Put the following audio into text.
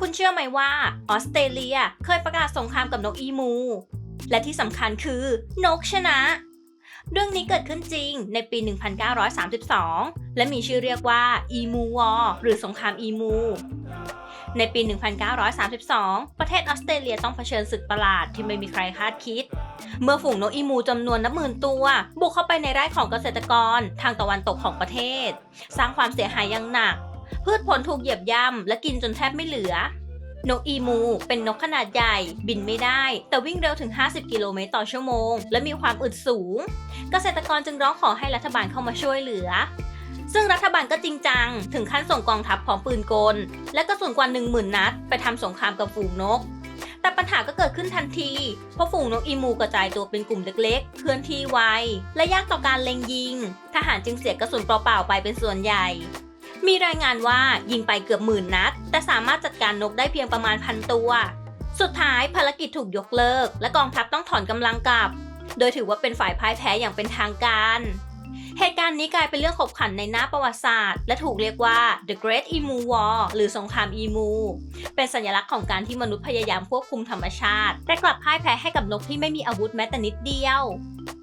คุณเชื่อไหมว่าออสเตรเลียเคยประกาศสงครามกับนกอีมู และที่สำคัญคือนกชนะ เรื่องนี้เกิดขึ้นจริงในปี 1932 และมีชื่อเรียกว่าอีมูวอหรือสงครามอีมู ในปี 1932 ประเทศออสเตรเลียต้องเผชิญศึกประหลาดที่ไม่มีใครคาดคิด เมื่อฝูงนกอีมูจำนวนนับหมื่นตัว บุกเข้าไปในไร่ของเกษตรกรทางตะวันตกของประเทศ สร้างความเสียหายอย่างหนัก พืชผลถูกเหยียบย่ำและกินจนแทบไม่เหลือนกอีมู เป็นนกขนาดใหญ่บินไม่ได้ แต่วิ่งเร็วถึง 50 กิโลเมตรต่อชั่วโมง และมีความอึดสูง เกษตรกรจึงร้องขอให้รัฐบาลเข้ามาช่วยเหลือ ซึ่งรัฐบาลก็จริงจัง ถึงขั้นส่งกองทัพพร้อมปืนกล และกระสุนกว่า 10,000 นัด ไปทำสงครามกับฝูงนก แต่ปัญหาก็เกิดขึ้นทันที เพราะฝูงนกอีมูกระจายตัวเป็นกลุ่มเล็กๆ เคลื่อนที่ไวและยากต่อการเล็งยิง ทหารจึงเสียกระสุนเปล่าๆไปเป็นส่วนใหญ่ มีรายงานว่ายิงไปเกือบหมื่นนัด แต่สามารถจัดการนกได้เพียงประมาณพันตัว สุดท้ายภารกิจถูกยกเลิก และกองทัพต้องถอนกำลังกลับ โดยถือว่าเป็นฝ่ายพ่ายแพ้อย่างเป็นทางการ เหตุการณ์นี้กลายเป็นเรื่องขบขันในหน้าประวัติศาสตร์ และถูกเรียกว่า The Great Emu War หรือสงครามอีมู เป็นสัญลักษณ์ของการที่มนุษย์พยายามควบคุมธรรมชาติ แต่กลับพ่ายแพ้ให้กับนกที่ไม่มีอาวุธแม้แต่นิดเดียว